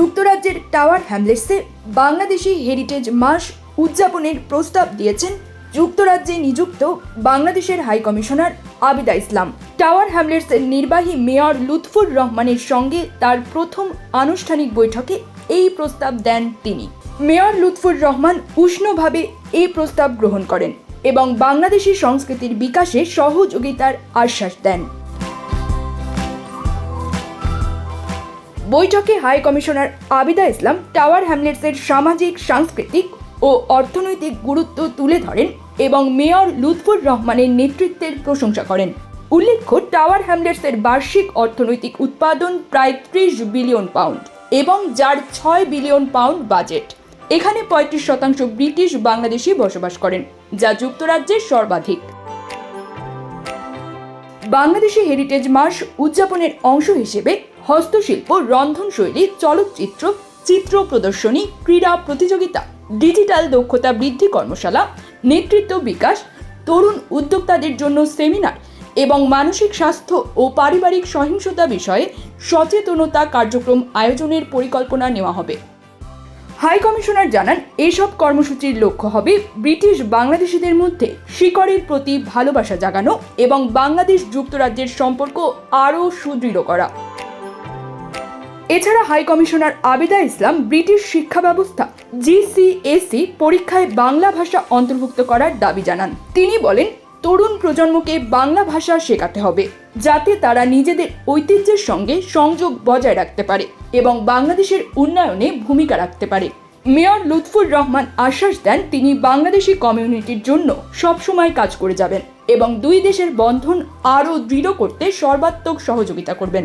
যুক্তরাজ্যের টাওয়ার হ্যামলেটসে বাংলাদেশি হেরিটেজ মাস উদযাপনের প্রস্তাব দিয়েছেন যুক্তরাজ্যে নিযুক্ত বাংলাদেশের high commissioner Abida Islam. Tower হ্যামলেটসের নির্বাহী মেয়র লুৎফুর রহমানের সঙ্গে তার প্রথম আনুষ্ঠানিক বৈঠকে এই প্রস্তাব দেন তিনি। মেয়র লুৎফুর রহমান উষ্ণভাবে এই প্রস্তাব গ্রহণ করেন এবং বাংলাদেশি সংস্কৃতির বিকাশে সহযোগিতার আশ্বাস দেন। বৈঠকে high commissioner Abida Islam tower হ্যামলেটসের সামাজিক, সাংস্কৃতিক ও অর্থনৈতিক গুরুত্ব তুলে ধরেন এবং মেয়র লুৎফুর রহমানের নেতৃত্বের প্রশংসা করেন। উল্লেখ্য, টাওয়ার হ্যামলেটসের বার্ষিক অর্থনৈতিক উৎপাদন প্রায় ত্রিশ বিলিয়ন পাউন্ড এবং যার ছয় বিলিয়ন পাউন্ড বাজেট। এখানে পঁয়ত্রিশ শতাংশ ব্রিটিশ বাংলাদেশি বসবাস করেন, যা যুক্তরাজ্যের সর্বাধিক। বাংলাদেশি হেরিটেজ মাস উদযাপনের অংশ হিসেবে হস্তশিল্প, রন্ধনশৈলী, চলচ্চিত্র, চিত্র প্রদর্শনী, ক্রীড়া প্রতিযোগিতা ডিজিটাল দক্ষতা বৃদ্ধি কর্মশালা, নেতৃত্ব বিকাশ, তরুণ উদ্যোক্তাদের জন্য সেমিনার এবং মানসিক স্বাস্থ্য ও পারিবারিক সহিংসতা বিষয়ে সচেতনতা কার্যক্রম আয়োজনের পরিকল্পনা নেওয়া হবে। হাই কমিশনার জানান, এসব কর্মসূচির লক্ষ্য হবে ব্রিটিশ বাংলাদেশিদের মধ্যে শিকড়ের প্রতি ভালোবাসা জাগানো এবং বাংলাদেশ যুক্তরাজ্যের সম্পর্ক আরও সুদৃঢ় করা। এছাড়া high commissioner Abida Islam, British শিক্ষা ব্যবস্থা জিসিএসি পরীক্ষায় বাংলা ভাষা অন্তর্ভুক্ত করার দাবি জানান। তিনি বলেন তরুণ প্রজন্মকে বাংলা ভাষা শেখাতে হবে, যাতে তারা নিজেদের ঐতিহ্যের সঙ্গে সংযোগ বজায় রাখতে পারে এবং বাংলাদেশের উন্নয়নে ভূমিকা রাখতে পারে। মেয়র লুৎফুর রহমান আশ্বাস দেন, তিনি বাংলাদেশি কমিউনিটির জন্য সবসময় কাজ করে যাবেন এবং দুই দেশের বন্ধন আরও দৃঢ় করতে সর্বাত্মক সহযোগিতা করবেন।